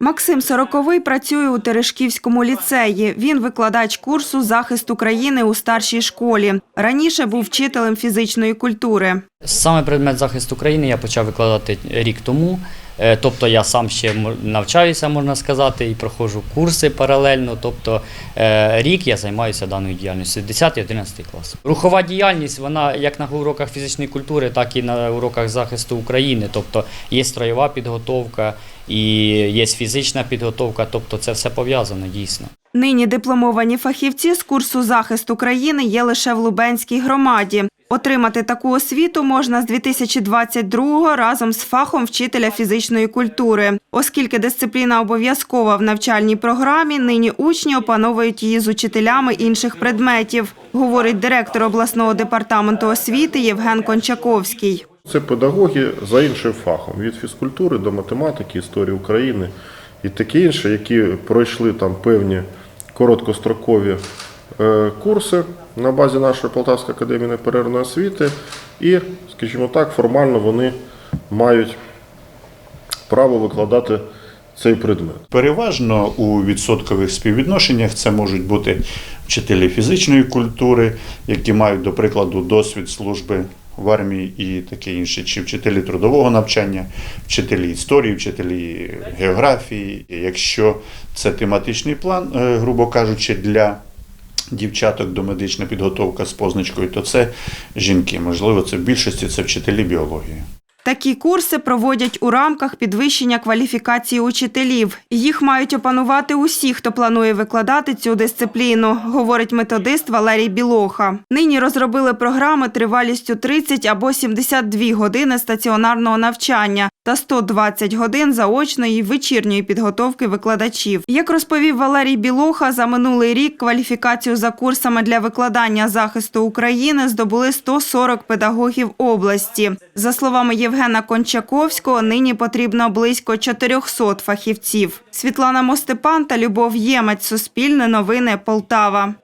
Максим Сороковий працює у Терешківському ліцеї. Він викладач курсу захист України у старшій школі. Раніше був вчителем фізичної культури. Саме предмет захисту України я почав викладати рік тому. Е, Тобто я сам ще навчаюся, можна сказати, і проходжу курси паралельно. Тобто е, рік я займаюся даною діяльністю 10-11 клас. Рухова діяльність, вона як на уроках фізичної культури, так і на уроках захисту України. Тобто є строєва підготовка і є фізична підготовка. Тобто це все пов'язано дійсно. Нині дипломовані фахівці з курсу захист України є лише в Лубенській громаді. Отримати таку освіту можна з 2022-го разом з фахом вчителя фізичної культури. Оскільки дисципліна обов'язкова в навчальній програмі, нині учні опановують її з учителями інших предметів, говорить директор обласного департаменту освіти Євген Кончаковський. Це педагоги за іншим фахом від фізкультури до математики, історії України і таке інше, які пройшли там певні короткострокові курси на базі нашої Полтавської академії неперервної освіти, і, скажімо так, формально вони мають право викладати цей предмет. Переважно у відсоткових співвідношеннях це можуть бути вчителі фізичної культури, які мають, до прикладу, досвід служби в армії і таке інше, чи вчителі трудового навчання, вчителі історії, вчителі географії. Якщо це тематичний план, е, грубо кажучи, для дівчаток до медична підготовка з позначкою, то це жінки. Можливо, це в більшості це вчителі біології. Такі курси проводять у рамках підвищення кваліфікації учителів. Їх мають опанувати усі, хто планує викладати цю дисципліну, говорить методист Валерій Білоха. Нині розробили програми тривалістю 30 або 72 години стаціонарного навчання та 120 годин заочної вечірньої підготовки викладачів. Як розповів Валерій Білоха, за минулий рік кваліфікацію за курсами для викладання захисту України здобули 140 педагогів області. За словами Євгена Кончаковського, нині потрібно близько 400 фахівців. Світлана Мостепан та Любов Ємець. Суспільне новини Полтава.